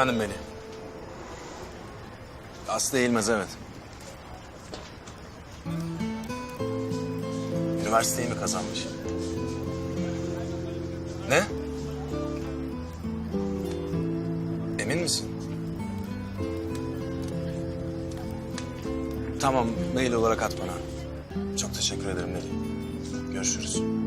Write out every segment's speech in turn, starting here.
Efendim Melih. Aslı Eğilmez evet. Üniversiteyi mi kazanmış? Ne? Emin misin? Tamam, mail olarak at bana. Çok teşekkür ederim Melih. Görüşürüz.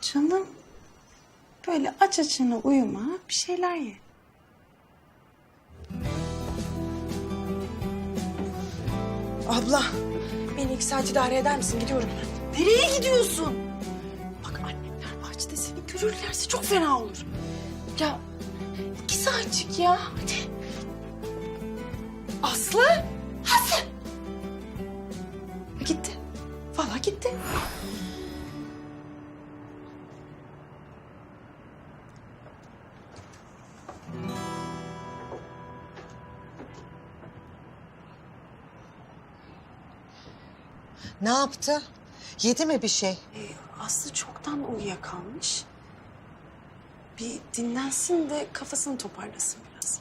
Canım. Böyle aç açına uyuma, bir şeyler ye. Abla, beni iki saat idare eder misin? Gidiyorum ben. Nereye gidiyorsun? Bak annemler bahçede seni görürlerse çok fena olur. Ya iki saatçik ya. Hadi. Aslı. Aslı. Gitti. Vallahi gitti. Ne yaptı? Yedi mi bir şey? Ee, Aslı çoktan uyuyakalmış. Bir dinlensin de kafasını toparlasın biraz.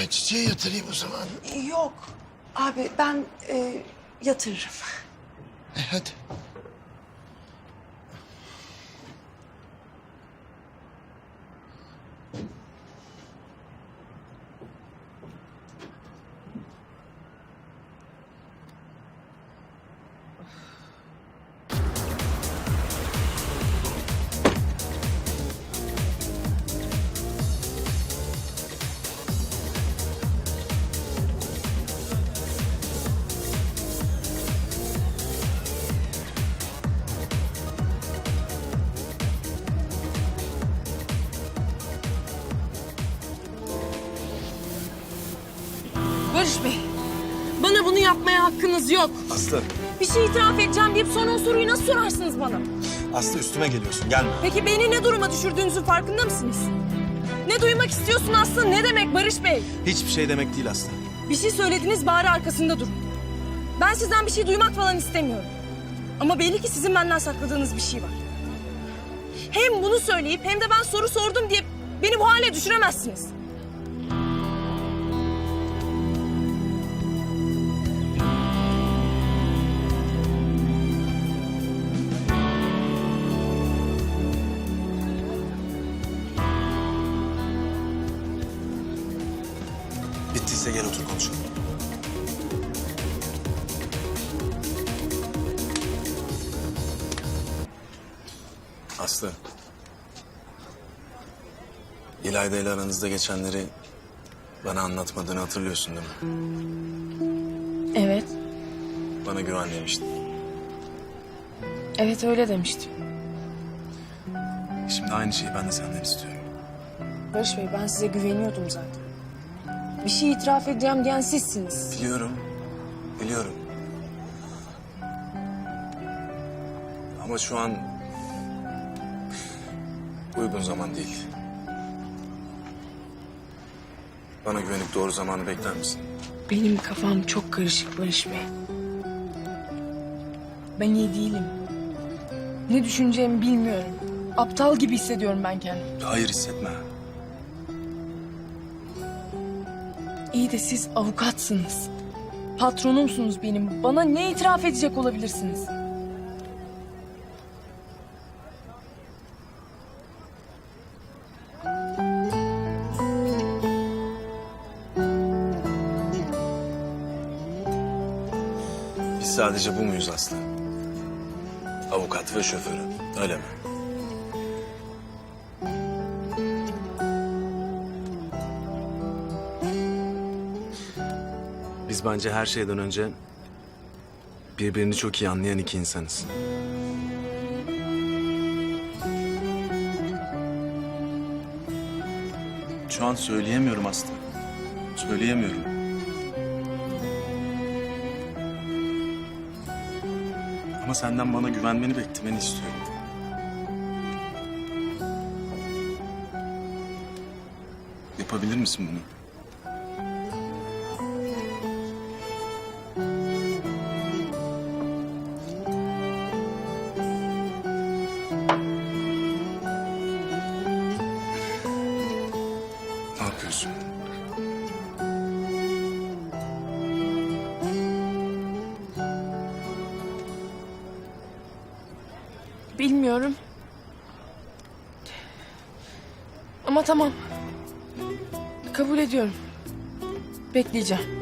Ben çiçeği yatırayım o zaman. Yok. Abi ben e, yatırırım. E, hadi. Barış Bey, bana bunu yapmaya hakkınız yok. Aslı, Bir şey itiraf edeceğim deyip sonra o soruyu nasıl sorarsınız bana? Aslı üstüme geliyorsun. Gelme. Peki beni ne duruma düşürdüğünüzün farkında mısınız? Ne duymak istiyorsun Aslı? Ne demek Barış Bey? Hiçbir şey demek değil Aslı. Bir şey söylediniz bari arkasında durun. Ben sizden bir şey duymak falan istemiyorum. Ama belli ki sizin benden sakladığınız bir şey var. Hem bunu söyleyip hem de ben soru sordum diye beni bu hale düşüremezsiniz. İlayda ile aranızda geçenleri bana anlatmadığını hatırlıyorsun değil mi? Evet, Bana güven demiştin. evet öyle demiştim. Şimdi aynı şeyi ben de senden istiyorum. Barış Bey ben size güveniyordum zaten. Bir şey itiraf edeceğim diyen sizsiniz. Biliyorum. Biliyorum. Ama şu an uygun zaman değil. Bana güvenip doğru zamanı bekler misin? Benim kafam çok karışık Barış Bey. Ben iyi değilim. Ne düşüneceğimi bilmiyorum. Aptal gibi hissediyorum ben kendimi. Hayır hissetme. İyi de siz avukatsınız. Patronumsunuz benim. Bana ne itiraf edecek olabilirsiniz? sadece bu muyuz Aslı? Avukat ve şoförü, öyle mi? Biz bence her şeyden önce birbirini çok iyi anlayan iki insanız. Şu an söyleyemiyorum Aslı. Söyleyemiyorum. Ama senden bana güvenmeni beklemeni istiyorum. Yapabilir misin bunu? Ne yapıyorsun? Bilmiyorum. Ama tamam. Kabul ediyorum. Bekleyeceğim.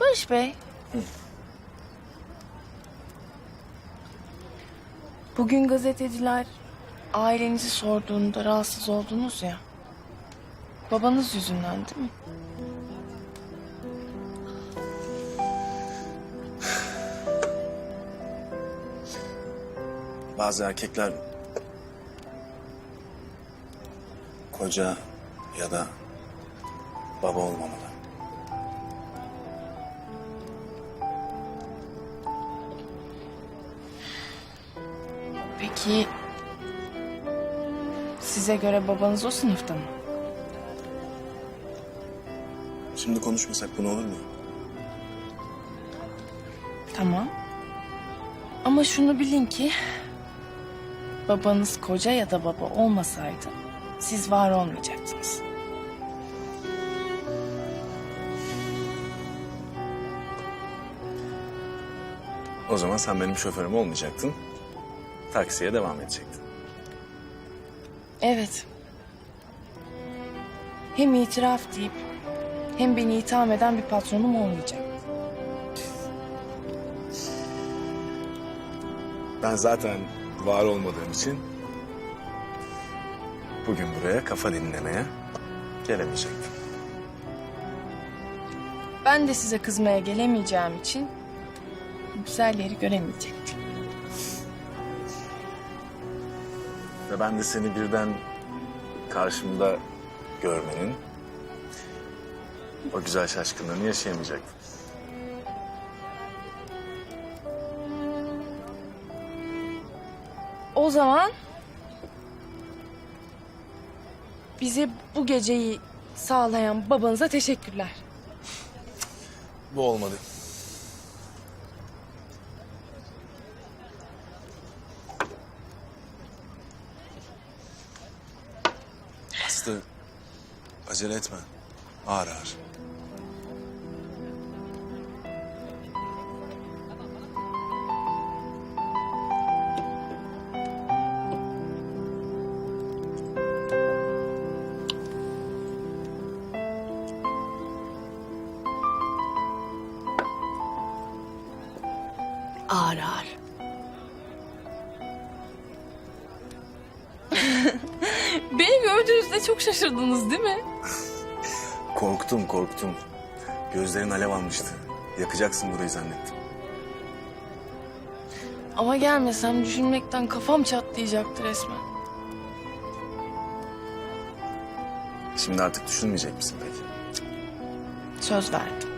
Barış Bey. Bugün gazeteciler ailenizi sorduğunda rahatsız oldunuz ya. Babanız yüzünden değil mi? Bazı erkekler koca ya da baba olmamalı. Peki size göre babanız o sınıfta mı? Şimdi konuşmasak bunu olur mu? Tamam. Ama şunu bilin ki babanız koca ya da baba olmasaydı siz var olmayacaktınız. O zaman sen benim şoförüm olmayacaktın. Taksiye devam edecektin. Evet. Hem itiraf deyip hem beni itham eden bir patronum olmayacak. Ben zaten var olmadığım için bugün buraya kafa dinlemeye gelemeyecektim. Ben de size kızmaya gelemeyeceğim için güzel yeri göremeyecektim. Ve ben de seni birden karşımda görmenin o güzel şaşkınlığını yaşayamayacaktım. O zaman bize bu geceyi sağlayan babanıza teşekkürler. Bu olmadı. Aslı acele etme. Ağır ağır. Beni gördüğünüzde çok şaşırdınız değil mi? Korktum korktum. Gözlerin alev almıştı. Yakacaksın burayı zannettim. Ama gelmesem düşünmekten kafam çatlayacaktı resmen. Şimdi artık düşünmeyecek misin peki? Söz verdim.